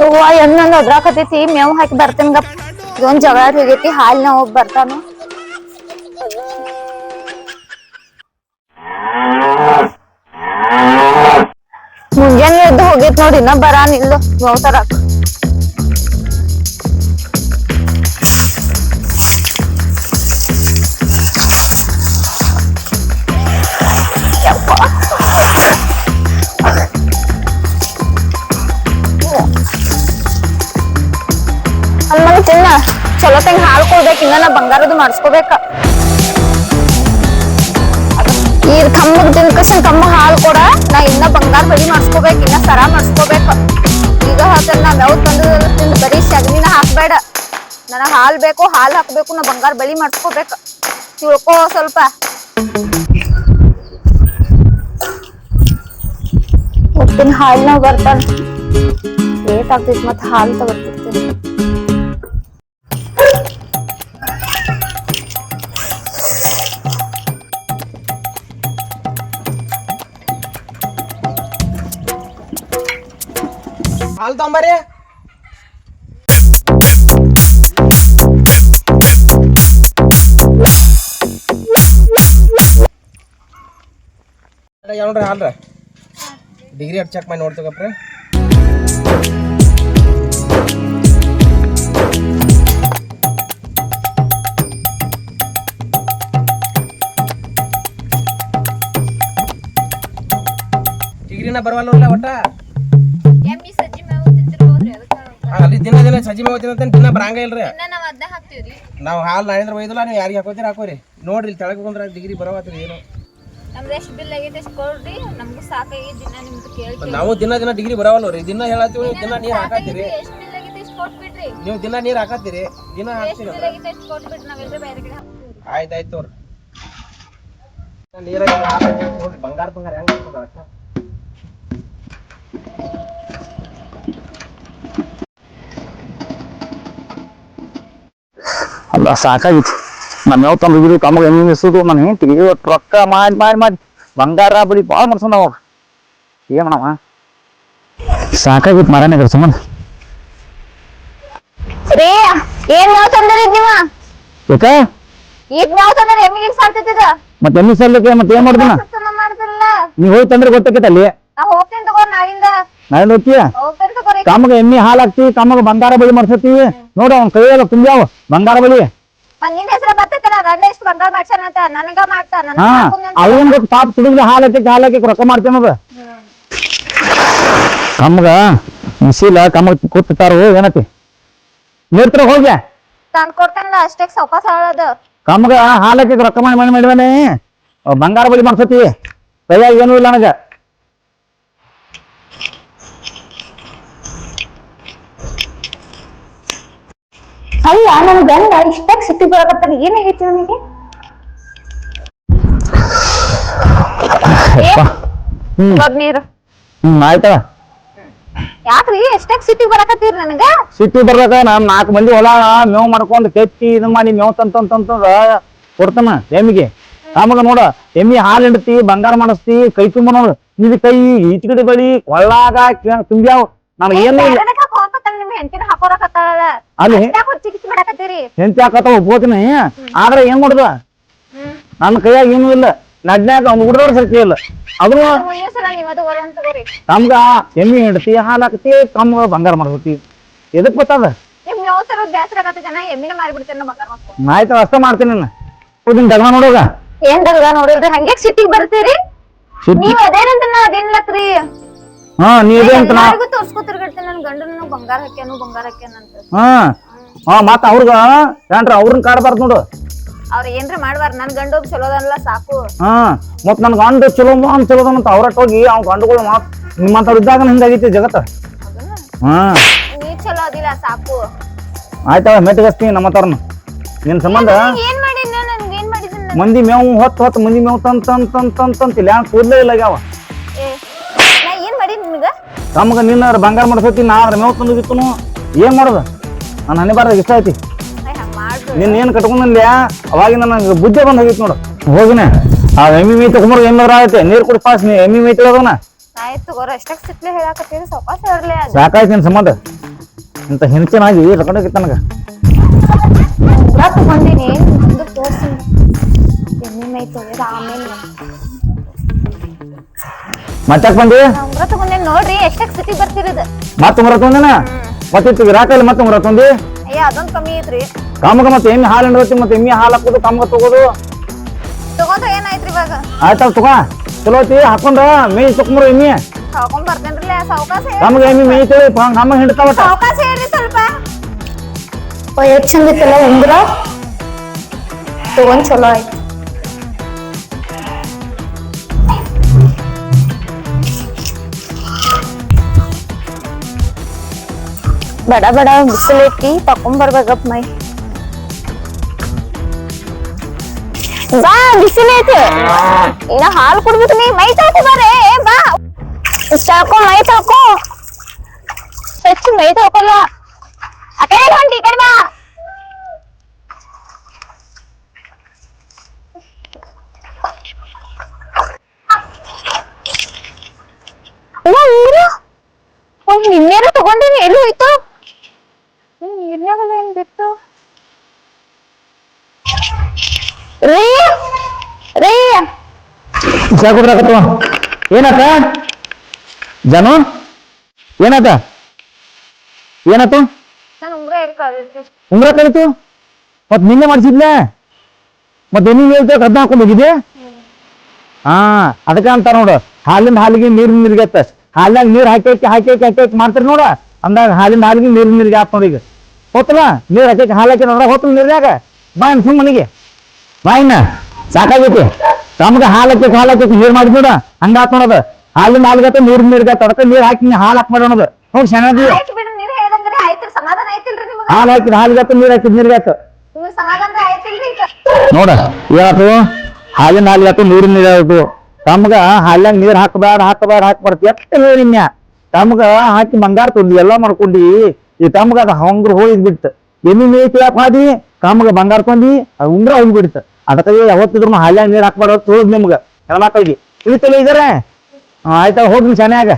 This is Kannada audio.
ಹೂವ ಎಣ್ಣೊಂದ್ ಒದ್ರಾಕತೈತಿ ಮೇವ್ ಹಾಕಿ ಬರ್ತೇನ್ ಗಪ್ ಇದೊಂದ್ ಜಗಳ ಹೋಗೈತಿ ಹಾಲ್ ನಾ ಹೋಗ್ ಬರ್ತಾನು ಮುಂಜಾನೆ ಎದ್ದು ಹೋಗೈತ್ ನೋಡಿ ಇನ್ನ ಬರಾನ್ ಇಲ್ಲೋ ಚಲೋ ಹಾಲು ಕೊಡ್ಬೇಕು ಇನ್ನ ನಾ ಬಂಗಾರದು ಮಾಡಿಸ್ಕೋಬೇಕ. ಈ ಕಮ್ಮಗ್ ತಿನ್ಕಸನ್ ಕಮ್ಮ ಹಾಲು ಕೊಡ, ನಾ ಇನ್ನ ಬಂಗಾರ ಬಳಿ ಮಾಡಿಸ್ಕೋಬೇಕು, ಇನ್ನ ಸರ ಮಾಡಿಸ್ಕೋಬೇಕ. ಈಗ ಹಾಕಲ್ ನಾ ಯಾವ ತಂದು ಬರೀ ಸಗಣಿನ ಹಾಕ್ಬೇಡ. ನನಗೆ ಹಾಲು ಬೇಕು, ಹಾಲು ಹಾಕ್ಬೇಕು, ನಾ ಬಂಗಾರ ಬಳಿ ಮಾಡಿಸ್ಕೋಬೇಕ. ತಿಳ್ಕೋ ಸ್ವಲ್ಪ. ಒಟ್ಟಿನ ಹಾಲ್ನ ಬರ್ತಾನ. ಲೇಟ್ ಆಗ್ತೈತಿ ಮತ್ತೆ ಹಾಲು ತಗೋತಿರ್ತೀನಿ. ಹಾಲು ತಗೊಂಬರ್ರಿ ನೋಡ್ರಿ ಹಾಲ್ರ? ಡಿಗ್ರಿ ಅಟ್ ಚೆಕ್ ಮಾಡಿ ನೋಡ್ತೇವಪ್ರಿ ಡಿಗ್ರಿನ ಬರವಲ್ಲ ಒಟ್ಟ? ಅಲ್ಲಿ ದಿನ ದಿನ ಸಜಿ ಮೇವ್ ತಿನ್ನತ್ತ ದಿನ ಬರಂಗ ಇಲ್ರಿ. ನಾವು ಅದ್ನ ಹಾಕ್ತಿವ್ರಿ. ನಾವು ಹಾಲು ನಾಳಿಂದ್ರ ಒಯ್ದಲ್ಲ ನೀವು ಯಾರಿಗೆ ಹಾಕೋತೀರಿ ಹಾಕೋರಿ. ನೋಡ್ರಿ ಇಲ್ಲಿ ತೆಳಗೆ ಬಂದ್ರೆ ಡಿಗ್ರಿ ಬರವತ್ರಿ ಏನು. ನಮ್ದು ಎಷ್ಟು ಬಿಲ್ ಆಗೈತೆ ಎಷ್ಟು ಕೊಡ್ರಿ ನಮ್ಗೂ ಸಾಕಾಗಿ ದಿನ ನಿಮ್ದು ಕೇಳ್ತೀವಿ. ನಾವು ದಿನ ದಿನ ಡಿಗ್ರಿ ಬರವಲ್ಲ ರೀ ದಿನ ಹೇಳತ್ತೀವಿ ದಿನ ನೀರು ಹಾಕತ್ತೀರಿ. ಎಷ್ಟು ಬಿಲ್ ಆಗೈತೆ ಎಷ್ಟು ಕೊಟ್ಬಿಡ್ರಿ. ನೀವು ದಿನ ನೀರು ಹಾಕತ್ತೀರಿ ದಿನ ಹಾಕ್ತೀರಿ ಬಿಲ್ ಆಗೈತೆ ಎಷ್ಟು ಕೊಟ್ಬಿಡ್ರಿ ನಾವೆಲ್ಲರೂ ಬೇರೆ ಕಡೆ ಹಾಕ್ತೀವಿ ಆಯ್ತು ಆಯ್ತು ತೋರಿ ನೀರಾಗಿ ಬಂಗಾರ ಬಂಗಾರ ಹೆಂಗ್ ಅಲ್ಲ ಸಾಕಾಗಿತ್ತು ನಮ್ಮ ಯಾವ ತಂದು ತಮಗೆ ಎಮ್ಮೆ ಮಿಸೋದು ನನ್ನ ಹೆಂಡತಿಗೆ ಇವತ್ತು ರೊಕ್ಕ ಮಾಡಿ ಮಾಡಿ ಮಾಡಿ ಬಂಗಾರ ಬಿಡಿ ಭಾಳ ಮಾಡ್ಸೋಣ ಅವ್ರು ಏನು ಮಾಡವ ಸಾಕಾಗಿತ್ತು ಮಾರಾನೆ ಅದ್ರ ಸಂಬಂಧ ಏನ್ ತಂದ್ರಿ ನೀವ ಯಾಕ ಈಗ ಮೇವ್ ತಂದ್ರ ಎಮ್ಮಿಗೆ ಸಾಲ್ತೈತಿದ ಮತ್ತೆ ಎಮ್ಮೆ ಸಲ್ಲಕ್ಕೆ ಮತ್ತೆ ಏನ್ ಮಾಡ್ದಿನ ಮಾಡ್ತಿರಲ್ಲ ನೀವು ಹೋಗಿ ತಂದ್ರೆ ಗೊತ್ತಾಕೈತಲ್ಲಿ ನಾ ಹೋಗ್ತೀನಿ ತಗೋ ನಾಳಿಂದ ನಾಳೆ ಹೋಗ್ತೀಯಾ ತಗೋರಿ ಎಮ್ಮಿ ಹಾಲು ಹಾಕ್ತಿ ಕಾಮಗ ಬಂಗಾರ ಬಳಿ ಮಾಡ್ಸತ್ತೀವಿ. ನೋಡು ಅವ್ನ ಕೈಯೆಲ್ಲ ತುಂಬ್ಯಾವ ಬಂಗಾರ ಬಳಿ ಹಾ. ಅವನ್ ಪಾಪ ತುಡುಗ್ಲಿ ಹಾಲು ಹಾಕಿ ಹಾಲು ಹಾಕಿ ರೊಕ್ಕ ಮಾಡ್ತೇನದ ತಮ್ಗ ಮಿಸಿಲ ತಮಗ ಕೂತಾರು ಏನತಿ? ನಿರ್ತರ ಹೋಗ್ಯ. ತಂದ್ ಕೊಡ್ತೇನಲ್ಲ ಅಷ್ಟೇ ಸೌಕಾಸ ಹೇಳೋದು ಕಮ್ಮಗ ಹಾಲು ಹಾಕಿ ರೊಕ್ಕ ಮಾಡಿ ಮಾಡಿ ಮಾಡಿವನೆ ಬಂಗಾರ ಬಳಿ ಮಾಡ್ಸತಿ ಕೈಯಾಗ ಏನೂ ಇಲ್ಲ ನನಗ. ಅಲ್ಲ ನನ್ ಗಂಡ ಇಷ್ಟಾಗ ಸಿಟ್ಟಿ ಬರಕತ್ತಾನ ಏನಾಗೈತಿ ನನಗೆ. ಹ್ಮ್. ನೀರು. ಹ್ಮ್ ಆಯ್ತವ. ಯಾಕ್ರಿ ಎಷ್ಟಾಗ ಸಿಟ್ಟಿ ಬರಕತ್ತೀರಿ ನನಗ? ಸಿಟ್ಟಿ ಬರ್ಬೇಕ ನಾನ್ ನಾಲ್ಕು ಮಂದಿ ಹೊಲ ಮೇವ್ ಮಾಡ್ಕೊಂಡು ಕೆತ್ತಿ ಇದ್ ಮಾಡಿ ಮೇವ್ ತಂತಂತಂತಂದ್ರ ಕೊಡ್ತಾನ ಎಮ್ಮಿಗೆ. ಆಮಗ ನೋಡ ಎಮ್ಮಿ ಹಾಲು ಹಿಡ್ತಿ ಬಂಗಾರ ಮಾಡಿಸ್ತಿ ಕೈ ತುಂಬ ನೋಡು. ಇದು ಕೈ ಈಚ ಕಡೆ ಬಳಿ ಕೊಳ್ಳಾಗ ತುಂಬ್ಯಾವ. ನನಗೆ ಏನು ಇಲ್ಲ. ನಿಮ್ ಹೆಂಡತಿನ ಹಾಕೋರಕತ್ತಾಳ ಅಲ್ಲಿ ಯಾಕೆ ಚಿಕಿತ್ಸೆ ಮಾಡಕತ್ತೀರಿ? ಹೆಂತಿ ಹಾಕತ್ತಾವ ಒಪ್ಕೋತೀನಿ ಆದ್ರೆ ಏನ್ ಮಾಡುದ? ನನ್ನ ಕೈಯಾಗ ಏನೂ ಇಲ್ಲ. ನಡ್ನ್ಯಾಗ ಅವ್ನು ಹುಡುಗರು ಸರ್ತಿ ಇಲ್ಲ. ಅದು ತಮ್ಗ ಎಮ್ಮಿ ಹಿಂಡತಿ ಹಾಲು ಹಾಕತಿ ತಮ್ಗ ಬಂಗಾರ ಮಾಡ್ಕೊತಿ ಎದಕ್ ಗೊತ್ತದ? ಆಯ್ತು ಅಷ್ಟ ಮಾಡ್ತೀನಿ ನಾನು ದಗನ ನೋಡೋಗ ಏನ್ ತಗದ ನೋಡಿಲ್ರಿ? ಹಂಗೆ ಸಿಟ್ಟಿಗೆ ಬರ್ತೀರಿ? ನೀವ್ ಅದೇನಂತ ಅದೇನ್ಲಕ್ರಿ ಹಾ ನೀವೇ ಅಂತ ನಾ ಎಲ್ಲಾರ್ಗು ತೋರ್ಸ್ಕೊ ತಿರ್ಗಾಡ್ತೇನೆ ಗಂಡನ ಬಂಗಾರ ಹಾಕ್ಯಾನು ಬಂಗಾರ ಹಾಕ್ಯಾನಂತ ಹಾ. ಹಾ ಮತ್ತ ಅವ್ರಗ ಏನ್ರ ಅವ್ರನ್ನ ಕಾಡಬಾರ್ದು ನೋಡು. ಅವ್ರ ಏನ್ರ ಮಾಡ್ಬಾರ ನನ್ ಗಂಡ ಒಬ್ಬ ಸಾಕು. ಹಾ ಮತ್ ನನ್ ಗಂಡ ಚಲೋ ಅಂತ ಚಲೋ ಅಂತ ಅವ್ರಟ್ ಹೋಗಿ ಅವ್ನ ಗಂಡುಗಳು ಮಾತ್ ನಿಮ್ಮಂತವ್ರು ಇದ್ದಾಗ ಹಿಂಗಾಗೈತಿ ಜಗತ್ತ. ಹಾ. ನೀ ಚಲೋ ಅದಿಲ್ಲ ಸಾಕು. ಆಯ್ತವ ನಮ್ಮ ನಮ್ಮತ್ತವ್ರನ್ನ ನಿನ್ ಸಂಬಂಧ? ನೀವ್ ಏನ್ ಮಾಡಿದ್ನ? ನನ್ಗೆ ಏನ್ ಮಾಡಿದ್ನ? ಮಂದಿ ಮೇವು ಹೊತ್ತು ಹೊತ್ತು ಮಂದಿ ಮೇವು ತಂತ ತಂತ ತಂತ ತಂತ ಕೂದಲೇ ಇಲ್ಲ ಮಾಡಿದ್ ನಿನಗ ತಮ್ಗ ನಿನ್ನ ಬಂಗಾರ ಮಾಡ್ಸತಿ ನಾ ಅದ್ರ ಮೇವ್ ತಂದಿತ್ತು ಏನ್ ಮಾಡೋದು? ನನ್ನ ಹನಿ ಬಾರ್ದಾಗ ಇಷ್ಟ ಐತಿ. ನಿನ್ನ ಏನ್ ಕಟ್ಕೊಂಡಲ್ಲ ಅವಾಗಿಂದ ನನಗೆ ಬುದ್ಧಿ ಬಂದ್ ಹೋಗಿತ್ತು ನೋಡು. ಹೋಗಿನ? ಆ ಎಮ್ಮಿ ಮೈ ತಗೊಂಡ್ ಎಮ್ಮಿ ಆಗೈತೆ ನೀರ್ ಕುಡಿ ಪಾಸ್ ನೀ ಎಮ್ಮಿ ಮೈ ಆಯ್ತು ಹೇಳ್ಲೆ ಸಾಕಾಯ್ತು ನಿನ್ ಸಂಬಂಧ. ಇಂತ ಹೆಂಚನಾಗಿ ತಗೊಂಡೋಗಿತ್ತ ನನಗ? ಉಂಗ್ರ ತಗೊಂಡಿನಿ ಮುಂದೆ ತೋರ್ಸಿ ಎಮ್ಮಿ ಮೈ ತೊಳೆದ ಆಮೇಲೆ ಮತ್ತಾಕ್ ಬಂದಿ? ಉಂಗ್ರ ತಗೊಂಡೇನಿ ನೋಡ್ರಿ ಎಷ್ಟಕ್ ಸಿಟಿ ಬರ್ತಿರೋದು. ಮತ್ತ ಉಂಗ್ರ ತೊಂದಿನ ಮತ್ತೆ ರಾಕಲ್ಲಿ ಮತ್ತೆ ಉಂಗ್ರ ತೊಂದಿ ಅಯ್ಯ ಅದೊಂದು ಕಮ್ಮಿ ಐತ್ರಿ. ಕಾಮಗ ಮತ್ತೆ ಎಮ್ಮಿ ಹಾಲು ಹಿಂಡತಿ ಮತ್ತೆ ಎಮ್ಮಿ ಹಾಲು ಹಾಕೋದು ಕಾಮಗ ತಗೋದು? ತಗೊಂಡ್ರೆ ಏನಾಯ್ತ್ರಿ ಇವಾಗ? ಆಯ್ತಲ್ಲ ತಗೋ. ಚಲೋ ಐತಿ ಹಾಕೊಂಡ ಮೇಯ್ ಸುಕ್ಮರು ಎಮ್ಮಿ. ತಗೊಂಡ್ ಬರ್ತೇನ್ರಿ ಸಾವಕಾಶ ಕಾಮಗ ಎಮ್ಮಿ ಮೇಯ್ತೇಳಿ ಕಾಮ ಹಿಂಡ್ತಾವಟ. ಸಾವಕಾಶ ಹೇಳ್ರಿ ಸ್ವಲ್ಪ? ಎಷ್ಟ್ ಚಂದ ಇತ್ತಲ್ಲ ಉಂಗ್ರ ತಗೊಂಡ್ ಚಲೋ ಆಯ್ತು. ಬಡ ಬಡ ಬಿಸಿಲೈತಿ ತಕೊಂಡ್ ಬರ್ಬೇಕಪ್ಪ ಮೈ ಬಾ ಬಿಸಿಲೈತಿ ಇನ್ನ ಹಾಲು ಕುಡ್ಬೇಕು ನೀ ಮೈ ತೊಳ್ಕೊ ಬಾರೆ ಬಾ ಇಷ್ಟ ಹಾಕೋ ಮೈ ತೊಳ್ಕೊ ಹೆಚ್ಚು ಮೈ ತೊಳ್ಕೊಲ್ಲ ಆ ಕಡೆ ಹೊಂಟಿ ಈ ಕಡೆ ಬಾ ಅವ್ವ, ಉಂಗುರ? ಅವ್ವ್ ನಿನ್ನೇನೋ ತಗೊಂಡಿನಿ ಎಲ್ಲಿ ಹೋಯ್ತು ನೀರ್ನಾಗಲ್ಲ ಏನ್ ಬಿತ್ತು ರೀ ರೀ. ಸಾಕುದ್ರಾಕತ್ವ ಏನಾತ? ಜನು? ಏನಾತ? ಏನಾತು? ನಾನು ಉಂಗ್ರ ಉಂಗ್ರ ಕಲಿತು ಮತ್ ನಿನ್ನೆ ಮಾಡಿಸಿದ್ಲೆ? ಮತ್ ಎಣ್ಣೆ ಹೇಳ್ತ ಕದ್ದ ಹಾಕೊಂಡ್ ಹೋಗಿದ್ದೆ ಹಾ ಅದಕ್ಕ ಅಂತ ನೋಡು. ಹಾಲಿಂದ ಹಾಲಿಗೆ ನೀರ್ ನೀರ್ಗತ್ತ ಹಾಲ್ನಾಗ ನೀರ್ ಹಾಕಿ ಹಾಕಿ ಹಾಕಿ ಹಾಕಿ ಹಾಕಿ ಹಾಕಿ ಮಾಡ್ತಾರ ನೋಡ. ಅಂದಾಗ ಹಾಲಿಂದ ಹಾಲಿಗೆ ನೀರ್ ನೀರಿಗೆ ಆತ್ ನೋಡಿ ಈಗ. ಹೋತಲ್ಲ ನೀರ್ ಹಾಕಿ ಹಾಲು ಹಾಕಿ ನೋಡ ಹೋತಲ್ಲ ನೀರ್ಯಾಗ ಬಾ ಇನ್ ಮನೆಗೆ. ಬಾ ಇನ್ನ ಸಾಕಾಗೈತಿ. ತಮ್ಗ ಹಾಲು ಹಾಕಿ ಹಾಲು ಹಾಕಿ ನೀರ್ ಮಾಡಿ ನೋಡ ಹಂಗಾತ್ ನೋಡದ ಹಾಲಿನ ಹಾಲ್ಗತ್ತ ನೀರ್ ನೀರ್ಗತ್ತ ಅದಕ್ಕ ನೀರ್ ಹಾಕಿ ಹಾಲು ಹಾಕಿ ಮಾಡೋಣದು ಹೋಗಿ ಚೆನ್ನಾಗಿ ಹಾಲ್ ಹಾಕಿದ ಹಾಲಿಗತ್ತ ನೀರ್ ಹಾಕಿದ್ ನೀರ್ಗಾತ ನಿಮಗ್ ಸಮಾಧಾನ ಆಯ್ತಿಲ್ರಿ ಈಗ? ನೋಡ ಏನಾತು? ಹಾಲಿನ ಹಾಲ್ಗತ್ತ ನೀರಿನ ನೀರು ತಮ್ಗ ಹಾಲ್ಯಾಗ ನೀರ್ ಹಾಕಬ್ಯಾಡ ಹಾಕಬೇಡ ಹಾಕ್ಬಾರ್ದು. ಹೇಳಿ ಹೇಳಿನ್ಯ ತಮ್ಗ ಹಾಕಿ ಬಂಗಾರ ತಂದಿ ಎಲ್ಲಾ ಮಾಡ್ಕೊಂಡಿ. ಈ ತಮ್ಗ ಅದ ಹಂಗ್ರ ಹೋಗಿದ್ ಬಿಡ್ತ. ಎಮ್ಮಿ ಮೇಯ್ತಿ ಯಾಕೆ ಹಾದಿ ತಮ್ಗ ಬಂಗಾರ ತಂದಿ ಅದು ಉಂಗ್ರ ಹೋಗ್ಬಿಡ್ತ. ಅದಕ್ಕೆ ಯಾವತ್ತಿದ್ರು ಹಾಲ್ಯಾಗ ನೀರ್ ಹಾಕ್ಬಾರ್ದು ತೋದ್ ನಿಮ್ಗ. ಹೆಣ್ಮಕ್ಳಿಗೆ. ತಿಳಿತಲ್ಲ ಇದಾರೆ. ಆಯ್ತಾ ಹೋಗಿ ಚೆನ್ನಾಗ